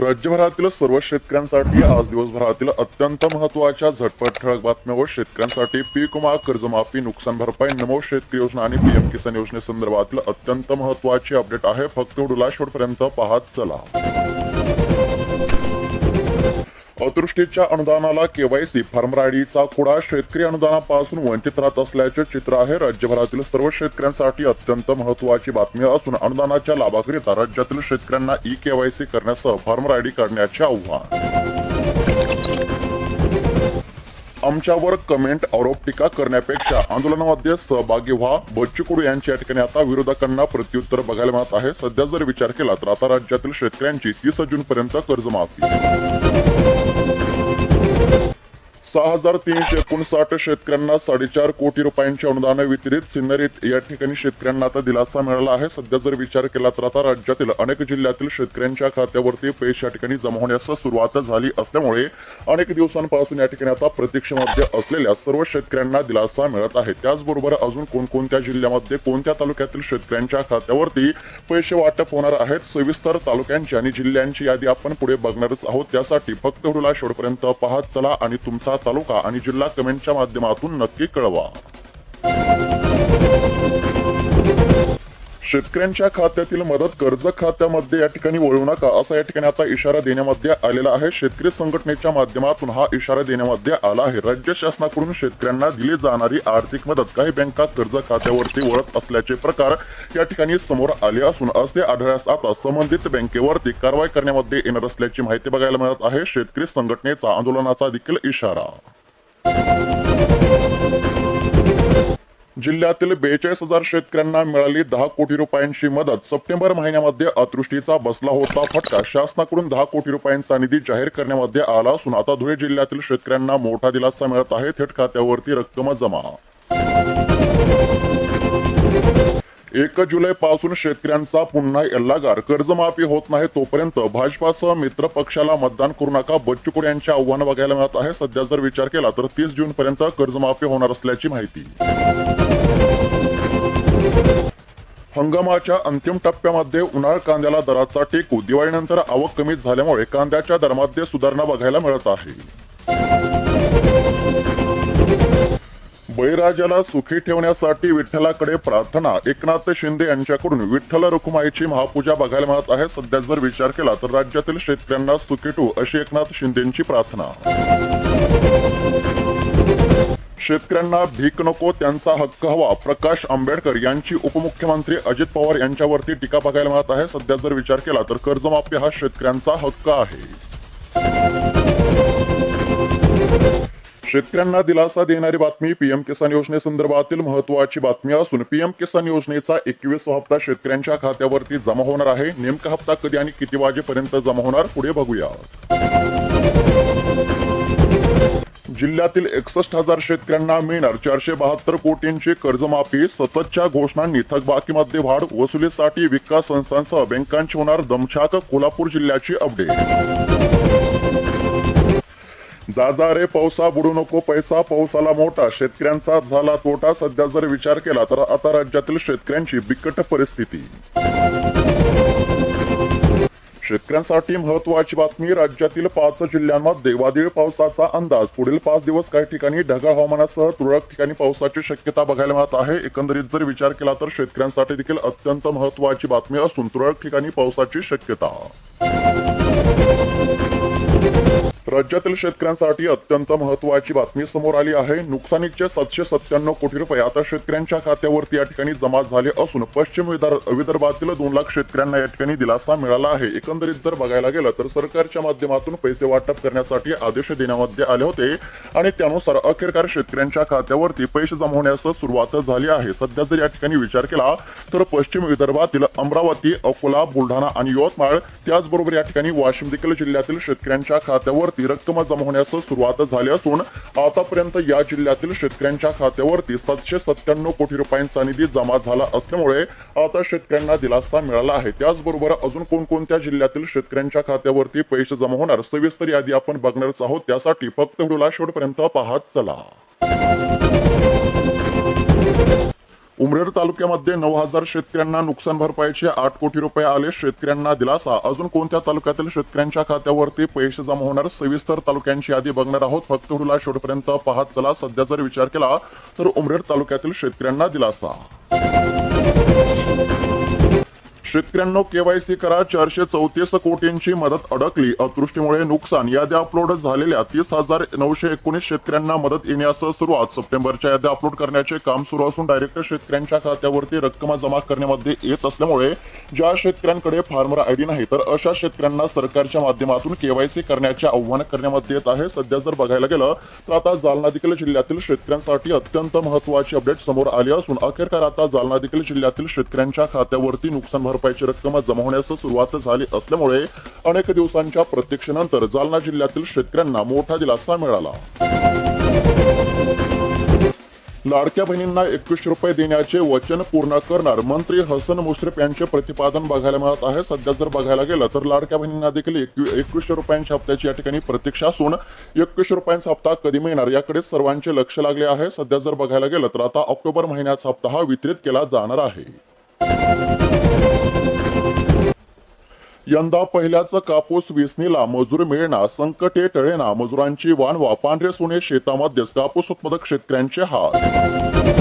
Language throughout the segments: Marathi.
राज्यभरातील सर्व शेतकऱ्यांसाठी आज दिवसभरातील अत्यंत महत्त्वाच्या झटपट ठळक बातम्या व शेतकऱ्यांसाठी पीक विमा कर्जमाफी नुकसान भरपाई नमो शेतकरी योजना आणि पीएम किसान योजनेसंदर्भातील अत्यंत महत्वाची अपडेट आहे. फक्त व्हिडिओला शेवटपर्यंत पाहत चला. अतृष्टीच्या अनुदानाला केवायसी. फार्मर आयडीचा खुडा शेतकरी अनुदानापासून वंचित राहत असल्याचे चित्र आहे. राज्यभरातील सर्व शेतकऱ्यांसाठी अत्यंत महत्वाची बातमी असून अनुदानाच्या लाभाकरिता राज्यातील शेतकऱ्यांना ई केवायसी करण्यासह फार्मर करण्याचे आव्हान. आमच्यावर कमेंट आरोप टीका करण्यापेक्षा आंदोलनामध्ये सहभागी व्हा. बच्चू कडू यांच्या ठिकाणी आता विरोधकांना प्रत्युत्तर बघायला मिळत आहे. सध्या जर विचार केला तर आता राज्यातील शेतकऱ्यांची तीस जून पर्यंत कर्जमाफी. सहा हजार तीनशे एकोणसाठ शेतकऱ्यांना साडेचार कोटी रुपयांचे अनुदान वितरित सिन्नरीत या ठिकाणी शेतकऱ्यांना आता दिलासा मिळाला आहे. सध्या जर विचार केला तर आता राज्यातील अनेक जिल्ह्यातील शेतकऱ्यांच्या खात्यावरती पैसे या ठिकाणी जमा होण्यास सुरुवात झाली असल्यामुळे अनेक दिवसांपासून या ठिकाणी आता प्रतीक्षेमध्ये असलेल्या सर्व शेतकऱ्यांना दिलासा मिळत आहे. त्याचबरोबर अजून कोणकोणत्या जिल्ह्यामध्ये कोणत्या तालुक्यातील शेतकऱ्यांच्या खात्यावरती पैसे वाटप होणार आहेत सविस्तर तालुक्यांची आणि जिल्ह्यांची यादी आपण पुढे बघणारच आहोत. त्यासाठी फक्त व्हिडिओला शेवटपर्यंत पाहत चला आणि तुमचा तालुका आणि जिल्हा कमेंटच्या माध्यमातून नक्की कळवा. शेतकऱ्यांच्या खात्यातील मदत कर्ज खात्यामध्ये या ठिकाणी वळू नका असा या ठिकाणी आता इशारा देण्यामध्ये आलेला आहे. शेतकरी संघटनेच्या माध्यमातून हा इशारा देण्यामध्ये आला आहे. राज्य शासनाकडून शेतकऱ्यांना दिली जाणारी आर्थिक मदत काही बँका कर्ज खात्यावरती वळत असल्याचे प्रकार या ठिकाणी समोर आले असून असे आढळल्यास आता संबंधित बँकेवरती कारवाई करण्यामध्ये येणार असल्याची माहिती बघायला मिळत आहे. शेतकरी संघटनेचा आंदोलनाचा देखील इशारा. जिल्ह्यातील बेचाळीस हजार शेतकऱ्यांना मिळाली दहा कोटी रुपयांची मदत. सप्टेंबर महिन्यामध्ये अतृष्टीचा बसला होता फटका. शासनाकडून दहा कोटी रुपयांचा निधी जाहीर करण्यामध्ये आला असून आता धुळे जिल्ह्यातील शेतकऱ्यांना मोठा दिलासा मिळत आहे. थेट खात्यावरती रक्कम जमा. एक जुलै पासून शेतकऱ्यांचा पुन्हा एल्लागार कर्जमाफी होत नाही तोपर्यंत भाजपासह मित्र पक्षाला मतदान करू नका. बच्चू कडू यांचे आव्हान बघायला मिळत आहे. सध्या जर विचार केला तर तीस जून पर्यंत कर्जमाफी होणार असल्याची माहिती. हंगामाच्या अंतिम टप्प्यामध्ये उन्हाळ कांद्याला दराचा टेकू दिवाळीनंतर आवक कमी झाल्यामुळे कांद्याच्या दरामध्ये सुधारणा बघायला मिळत आहे. बळीराजाला सुखी ठेवण्यासाठी विठ्ठलाकडे प्रार्थना एकनाथ शिंदे यांच्याकडून विठ्ठल रुक्माईची महापूजा बघायला मिळत आहे. सध्या जर विचार केला तर राज्यातील शेतकऱ्यांना सुखी ठेवू अशी एकनाथ शिंदेची प्रार्थना. शेतकऱ्यांना भीक नको त्यांचा हक्क हवा. प्रकाश आंबेडकर यांची उपमुख्यमंत्री अजित पवार यांच्यावरती टीका बघायला मिळत आहे. सध्या जर विचार केला तर कर्जमाफी हा शेतकऱ्यांचा हक्क आहे. शेतकऱ्यांना दिलासा देणारी बातमी पीएम किसान योजनेसंदर्भातील महत्वाची बातमी असून पीएम किसान योजनेचा एकवीस हप्ता शेतकऱ्यांच्या खात्यावरती जमा होणार आहे. नेमका हप्ता कधी आणि किती वाजेपर्यंत जमा होणार पुढे बघूया. जिल्ह्यातील एकसष्ट हजार शेतकऱ्यांना मिळणार चारशे बहात्तर कोटींची कर्जमाफी सततच्या घोषणांनी थकबाकीमध्ये वाढ वसुलीसाठी विकास संस्थांसह बँकांची होणार दमछाक कोल्हापूर जिल्ह्याची अपडेट. जाजा रे पावसा बुडू नको पैसा पावसाला मोठा शेतकऱ्यांचा झाला तोटा. सध्या जर विचार केला तर आता राज्यातील शेतकऱ्यांची बिकट परिस्थिती. शेतकऱ्यांसाठी महत्वाची बातमी राज्यातील पाच जिल्ह्यांमध्ये वादळी पावसाचा अंदाज. पुढील पाच दिवस काही ठिकाणी ढगाळ हवामानासह तुरळक ठिकाणी पावसाची शक्यता बघायला मिळत आहे. एकंदरीत जर विचार केला तर शेतकऱ्यांसाठी देखील अत्यंत महत्वाची बातमी असून तुरळक ठिकाणी पावसाची शक्यता. राज्यातील शेतकऱ्यांसाठी अत्यंत महत्वाची बातमी समोर आली आहे. नुकसानीचे सातशे सत्त्याण्णव कोटी रुपये आता शेतकऱ्यांच्या खात्यावरती या ठिकाणी जमा झाले असून पश्चिम विदर्भ विदर्भातील दोन लाख शेतकऱ्यांना या ठिकाणी दिलासा मिळाला आहे. एकंदरीत जर बघायला गेलं तर सरकारच्या माध्यमातून पैसे वाटप करण्यासाठी आदेश देण्यामध्ये आले होते आणि त्यानुसार अखेरकार शेतकऱ्यांच्या खात्यावरती पैसे जमा होण्यास सुरुवात झाली आहे. सध्या जर या ठिकाणी विचार केला तर पश्चिम विदर्भातील अमरावती अकोला बुलढाणा आणि यवतमाळ त्याचबरोबर या ठिकाणी वाशिम देखील जिल्ह्यातील शेतकऱ्यांच्या खात्यावरती रक्कम जमा होण्यास सुरुवात झाली असून आतापर्यंत या जिल्ह्यातील शेतकऱ्यांच्या खात्यावरती सातशे सत्त्याण्णव कोटी रुपयांचा निधी जमा झाला असल्यामुळे आता शेतकऱ्यांना दिलासा मिळाला आहे. त्याचबरोबर अजून कोणकोणत्या जिल्ह्यातील शेतकऱ्यांच्या खात्यावरती पैसे जमा होणार सविस्तर यादी आपण बघणारच आहोत. त्यासाठी फक्त व्हिडिओला शेवटपर्यंत पाहत चला. उमरेड तालुक्यामध्ये नऊ हजार शेतकऱ्यांना नुकसान भरपाईचे आठ कोटी रुपये आले. शेतकऱ्यांना दिलासा. अजून कोणत्या तालुक्यातील शेतकऱ्यांच्या खात्यावरती पैसे जमा होणार? सविस्तर तालुक्यांची यादी बघणार आहोत. फक्त हुडला शेवटपर्यंत पाहत चला. सध्या जर विचार केला तर उमरेड तालुक्यातील शेतकऱ्यांना दिलासा. शेतकऱ्यांना केवायसी करा. चारशे चौतीस कोटींची मदत अडकली. अतृष्टीमुळे नुकसान. याद्या अपलोड झालेल्या तीस हजार नऊशे एकोणीस शेतकऱ्यांना मदत येण्यास सुरुवात. सप्टेंबरच्या याद्या अपलोड करण्याचे काम सुरू असून डायरेक्ट शेतकऱ्यांच्या खात्यावरती रक्कम जमा करण्यामध्ये येत असल्यामुळे ज्या शेतकऱ्यांकडे फार्मर आयडी नाही तर अशा शेतकऱ्यांना सरकारच्या माध्यमातून केवायसी करण्याचे आव्हान करण्यामध्ये येत आहे. सध्या जर बघायला गेलं तर आता जालना देखील जिल्ह्यातील शेतकऱ्यांसाठी अत्यंत महत्वाची अपडेट समोर आली असून अखेरकार आता जालना देखील जिल्ह्यातील शेतकऱ्यांच्या खात्यावरती नुकसान भर भरपाईची रक्कम जमा होण्यास सुरुवात झाली असल्यामुळे अनेक दिवसांच्या प्रतीक्षेनंतर जालना जिल्ह्यातील शेतकऱ्यांना मोठा दिलासा मिळाला. लाडक्या बहिणींना एकवीसशे रुपये देण्याचे वचन पूर्ण करणार मंत्री हसन मुश्रीफ यांचे प्रतिपादन बघायला मिळत आहे. सध्या जर बघायला गेलं तर लाडक्या बहिणींना देखील एकवीसशे रुपयांच्या हप्त्याची या ठिकाणी प्रतीक्षा असून एकवीसशे रुपयांचा हप्ता कधी मिळणार याकडे सर्वांचे लक्ष लागले आहे. सध्या जर बघायला गेलं तर आता ऑक्टोबर महिन्याचा हप्ता हा वितरित केला जाणार आहे. यंदा पहिल्याच कापूस वेचणीला मजूर मिळणार संकटे टळेना मजुरांची वाण पांढरे सोने शेतामध्येच कापूस उत्पादक शेतकऱ्यांचे हाल.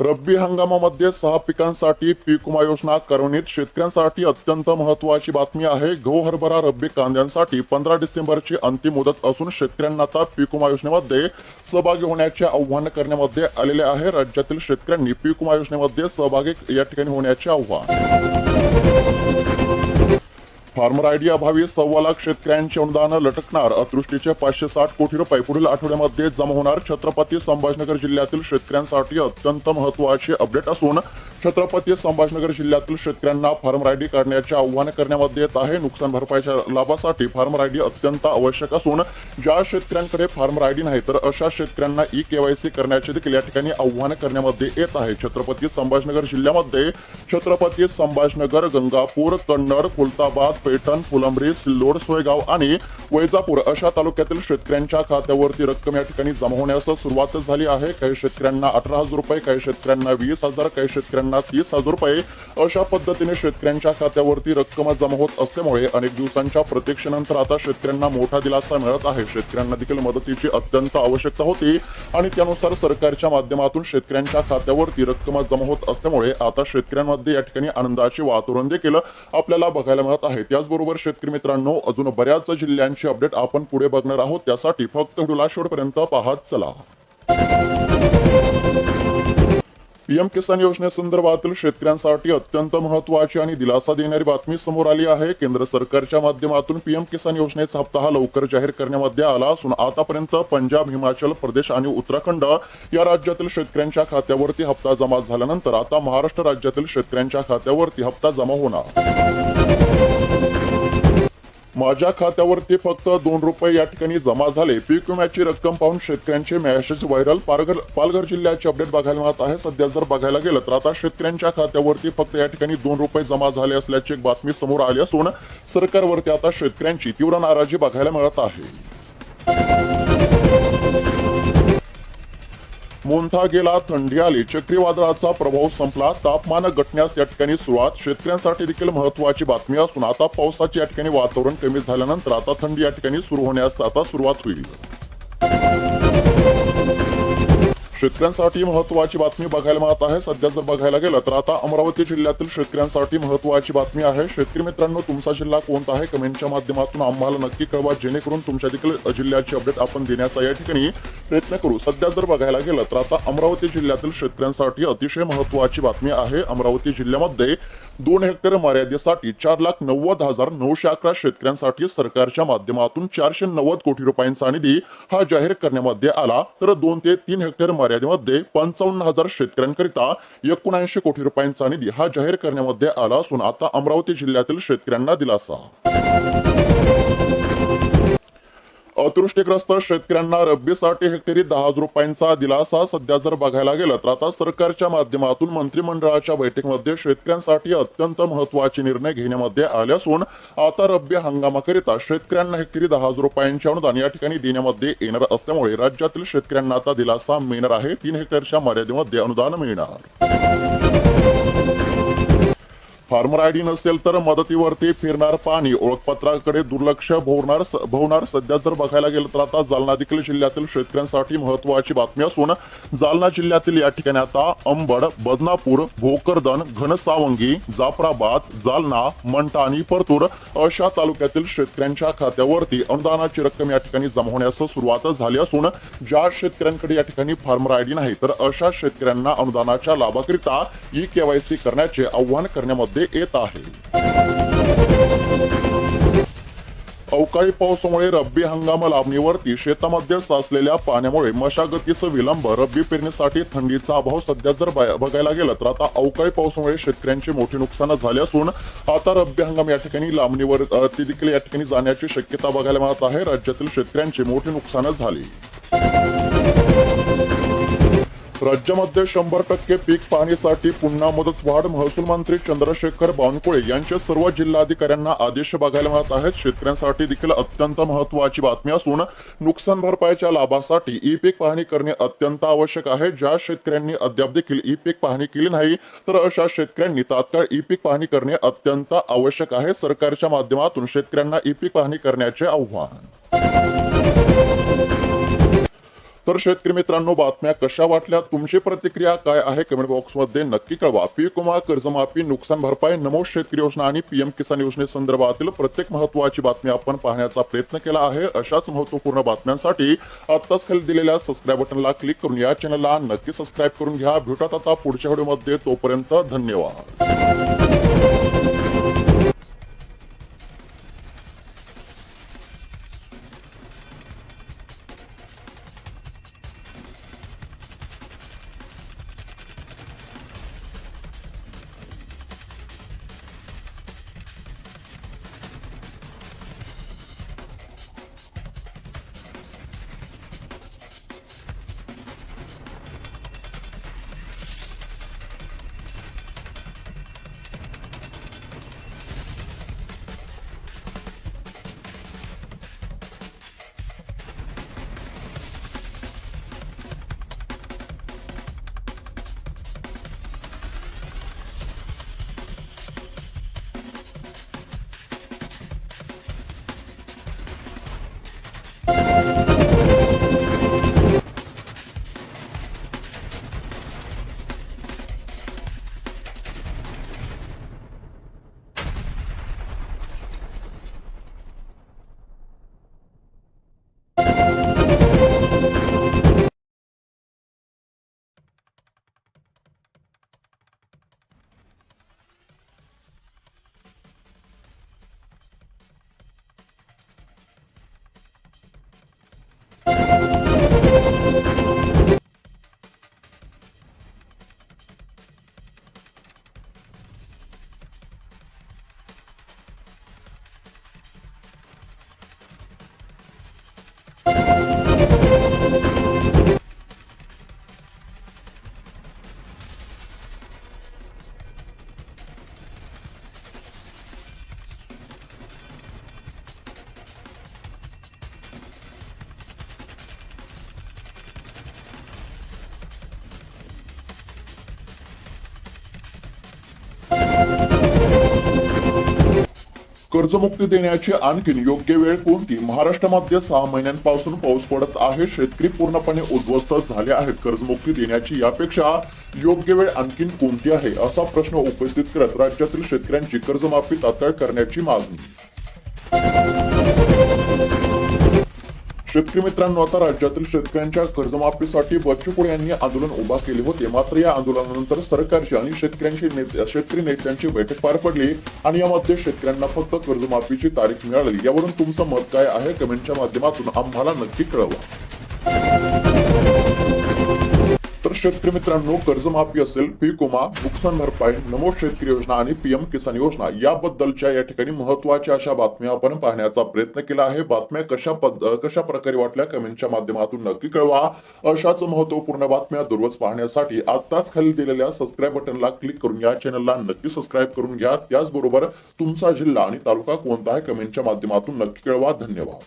रब्बी हंगामामध्ये सहा पिकांसाठी पीक विमा योजना करवणीत शेतकऱ्यांसाठी अत्यंत महत्वाची बातमी आहे. गहू हरभरा रब्बी कांद्यांसाठी पंधरा डिसेंबरची अंतिम मुदत असून शेतकऱ्यांना आता पीक विमा योजनेमध्ये सहभागी होण्याचे आव्हान करण्यामध्ये आलेले आहे. राज्यातील शेतकऱ्यांनी पीक विमा योजनेमध्ये सहभागी या ठिकाणी होण्याचे आव्हान. फार्मर आयडी अभावी सव्वा लाख शेतकऱ्यांचे अनुदान लटकणार. अतृष्टीचे पाचशे साठ कोटी रुपये पुढील आठवड्यामध्ये जमा होणार. छत्रपती संभाजीनगर जिल्ह्यातील शेतकऱ्यांसाठी अत्यंत महत्त्वाचे अपडेट असून छत्रपती संभाजीनगर जिल्ह्यातील शेतकऱ्यांना फार्म रायडी काढण्याचे आव्हान करण्यामध्ये येत आहे. नुकसान भरपाईच्या लाभासाठी फार्म रायडी अत्यंत आवश्यक असून ज्या शेतकऱ्यांकडे फार्म रायडी नाही तर अशा शेतकऱ्यांना ई केवायसी करण्याचे देखील या ठिकाणी आव्हान करण्यामध्ये येत आहे. छत्रपती संभाजीनगर जिल्ह्यामध्ये छत्रपती संभाजीनगर गंगापूर कन्नड खुलताबाद पैठण फुलंब्री सिल्लोड सोयगाव आणि वैजापूर अशा तालुक्यातील शेतकऱ्यांच्या खात्यावरती रक्कम या ठिकाणी जमा होण्यास सुरुवात झाली आहे. काही शेतकऱ्यांना अठरा हजार रुपये काही शेतकऱ्यांना वीस हजार काही शेतकऱ्यांना तीस हजार रुपये अशा पद्धतीने शेतकऱ्यांच्या खात्यावरती रक्कम जमा होत असल्यामुळे अनेक दिवसांच्या प्रतीक्षेनंतर आता शेतकऱ्यांना मोठा दिलासा मिळत आहे. शेतकऱ्यांना देखील मदतीची अत्यंत आवश्यकता होती आणि त्यानुसार सरकारच्या माध्यमातून शेतकऱ्यांच्या खात्यावरती रक्कम जमा होत असल्यामुळे आता शेतकऱ्यांमध्ये या ठिकाणी आनंदाचे वातावरण देखील आपल्याला बघायला मिळत आहे. त्याचबरोबर शेतकरी मित्रांनो अजून बऱ्याच जिल्ह्यांची अपडेट आपण पुढे बघणार आहोत. त्यासाठी फक्त व्हिडिओला शेवटपर्यंत पाहत चला. पीएम किसान योजनेसंदर्भातील शेतकऱ्यांसाठी अत्यंत महत्वाची आणि दिलासा देणारी बातमी समोर आली आहे. केंद्र सरकारच्या माध्यमातून पीएम किसान योजनेचा हप्ता हा लवकर जाहीर करण्यामध्ये आला असून आतापर्यंत पंजाब हिमाचल प्रदेश आणि उत्तराखंड या राज्यातील शेतकऱ्यांच्या खात्यावरती हप्ता जमा झाल्यानंतर आता महाराष्ट्र राज्यातील शेतकऱ्यांच्या खात्यावरती हप्ता जमा होणार. माझ्या खात्यावरती फक्त दोन रुपये या ठिकाणी जमा झाले. पीक विम्याची रक्कम पाहून शेतकऱ्यांचे मॅसेज व्हायरल. पालघर पालघर जिल्ह्याचे अपडेट बघायला मिळत आहे. सध्या जर बघायला गेलं तर आता शेतकऱ्यांच्या खात्यावरती फक्त या ठिकाणी दोन रुपये जमा झाले असल्याची एक बातमी समोर आली असून सरकारवरती आता शेतकऱ्यांची तीव्र नाराजी बघायला मिळत आहे. मोंथा गेला थंडी आली. चक्रीवादळाचा प्रभाव संपला. तापमान घटण्यास या ठिकाणी सुरुवात. शेतकऱ्यांसाठी देखील महत्वाची बातमी असून आता पावसाचे या ठिकाणी वातावरण कमी झाल्यानंतर आता थंडी या ठिकाणी सुरू होण्यास आता सुरुवात होईल. शेतकऱ्यांसाठी महत्वाची बातमी बघायला मिळत आहे. सध्या जर बघायला गेलं तर आता अमरावती जिल्ह्यातील शेतकऱ्यांसाठी महत्वाची बातमी आहे. शेतकरी मित्रांनो तुमचा जिल्हा कोणता आहे? कमेंटच्या माध्यमातून आम्हाला नक्की कळवा. जेणेकरून तुमच्या देखील जिल्ह्याची अपडेट आपण देण्याचा या ठिकाणी प्रयत्न करू. सध्या जर बघायला गेलं तर आता अमरावती जिल्ह्यातील शेतकऱ्यांसाठी अतिशय महत्वाची बातमी आहे. अमरावती जिल्ह्यामध्ये दोन हेक्टर मर्यादेसाठी चार लाख नव्वद हजार नऊशे अकरा शेतकऱ्यांसाठी सरकारच्या माध्यमातून चारशे नव्वद कोटी रुपयांचा निधी हा जाहीर करण्यामध्ये आला. तर दोन ते तीन हेक्टर मर्यादेमध्ये पंचावन्न हजार शेतकऱ्यांकरिता एकोणऐंशी कोटी रुपयांचा निधी हा जाहीर करण्यामध्ये आला असून आता अमरावती जिल्ह्यातील शेतकऱ्यांना दिलासा. अतृष्टीग्रस्त शेतकऱ्यांना रब्बीसाठी हेक्टरी दहा हजार रुपयांचा दिलासा सध्या जर बघायला गेलं तर आता सरकारच्या माध्यमातून मंत्रिमंडळाच्या बैठकीमध्ये शेतकऱ्यांसाठी अत्यंत महत्त्वाचे निर्णय घेण्यामध्ये आले असून आता रब्बी हंगामाकरिता शेतकऱ्यांना हेक्टरी दहा हजार रुपयांचे अनुदान या ठिकाणी देण्यामध्ये येणार असल्यामुळे राज्यातील शेतकऱ्यांना आता दिलासा मिळणार आहे. तीन हेक्टरच्या मर्यादेमध्ये अनुदान मिळणार. फार्मर आयडी नसेल तर मदतीवरती फिरणार पाणी. ओळखपत्राकडे दुर्लक्ष भोवणार भोवणार. सध्या जर बघायला गेलं तर आता जालना देखील जिल्ह्यातील शेतकऱ्यांसाठी महत्वाची बातमी असून जालना जिल्ह्यातील या ठिकाणी आता अंबड बदनापूर भोकरदन घनसावंगी जाफराबाद जालना मंठा आणि परतूर अशा तालुक्यातील शेतकऱ्यांच्या खात्यावरती अनुदानाची रक्कम या ठिकाणी जमा होण्यास सुरुवात झाली असून ज्या शेतकऱ्यांकडे या ठिकाणी फार्मर आयडी नाही तर अशा शेतकऱ्यांना अनुदानाच्या लाभाकरिता ई केवायसी करण्याचे आव्हान करण्यामध्ये येत आहे. अवकाळी पावसामुळे रब्बी हंगाम लावणीवरती शेतामध्ये साचलेल्या पाण्यामुळे मशागतीचं विलंब रब्बी पेरणीसाठी थंडीचा अभाव सध्या जर बघायला गेलं तर आता अवकाळी पावसामुळे शेतकऱ्यांचे मोठे नुकसान झाले असून आता रब्बी हंगाम या ठिकाणी लांबणीवर ती देखील या ठिकाणी जाण्याची शक्यता बघायला मिळत आहे. राज्यातील शेतकऱ्यांचे मोठे नुकसान झाली. राज्यामध्ये शंभर टक्के पीक पाहणीसाठी पुन्हा मुदत वाढ महसूल मंत्री चंद्रशेखर बावनकुळे यांचे सर्व जिल्हाधिकाऱ्यांना आदेश बघायला मिळत आहेत. शेतकऱ्यांसाठी देखील अत्यंत महत्वाची बातमी असून नुकसान भरपाईच्या लाभासाठी ई पीक पाहणी करणे अत्यंत आवश्यक आहे. ज्या शेतकऱ्यांनी अद्याप देखील ई पीक पाहणी केली नाही तर अशा शेतकऱ्यांनी तात्काळ ई पीक पाहणी करणे अत्यंत आवश्यक आहे. सरकारच्या माध्यमातून शेतकऱ्यांना ई पीक पाहणी करण्याचे आव्हान. तर शेतकरी मित्रांनो बातम्या कशा वाटल्या तुमची प्रतिक्रिया काय आहे? कमेंट बॉक्समध्ये नक्की कळवा. पीक विमा कर्जमाफी नुकसान भरपाई नमो शेतकरी योजना आणि पीएम किसान योजनेसंदर्भातील प्रत्येक महत्वाची बातमी आपण पाहण्याचा प्रयत्न केला आहे. अशाच महत्त्वपूर्ण बातम्यांसाठी आत्ताच खाली दिलेल्या सबस्क्राईब बटनला क्लिक करून या चॅनलला नक्की सबस्क्राईब करून घ्या. भेटत आता पुढच्या व्हिडिओमध्ये तोपर्यंत धन्यवाद. कर्जमुक्ती देण्याची आणखीन योग्य वेळ कोणती? महाराष्ट्रामध्ये सहा महिन्यांपासून पाऊस पडत आहे. शेतकरी पूर्णपणे उद्ध्वस्त झाले आहेत. कर्जमुक्ती देण्याची यापेक्षा योग्य वेळ आणखीन कोणती आहे? असा प्रश्न उपस्थित करत राज्यातील शेतकऱ्यांची कर्जमाफी तात्काळ करण्याची मागणी. शेतकरी मित्रांनो आता राज्यातील शेतकऱ्यांच्या कर्जमाफीसाठी बच्चू यांनी आंदोलन उभा केले होते. मात्र या आंदोलनानंतर सरकारची आणि शेतकऱ्यांची शेतकरी नेत्यांची बैठक पार पडली आणि यामध्ये शेतकऱ्यांना फक्त कर्जमाफीची तारीख मिळाली. यावरून तुमचं मत काय आहे? कमेंटच्या माध्यमातून आम्हाला नक्की कळवा. तर शेतकरी मित्रांनो कर्जमाफी असेल पीक विमा नुकसान भरपाई नमो शेतकरी योजना आणि पीएम किसान योजना याबद्दलच्या या ठिकाणी महत्त्वाच्या अशा बातम्या आपण पाहण्याचा प्रयत्न केला आहे. बातम्या कशा पद कशा प्रकारे वाटल्या कमेंटच्या माध्यमातून नक्की कळवा. अशाच महत्त्वपूर्ण बातम्या दररोज पाहण्यासाठी आताच खाली दिलेल्या सबस्क्राईब बटनला क्लिक करून या चॅनलला नक्की सबस्क्राईब करून घ्या. त्याचबरोबर तुमचा जिल्हा आणि तालुका कोणता आहे कमेंटच्या माध्यमातून नक्की कळवा. धन्यवाद.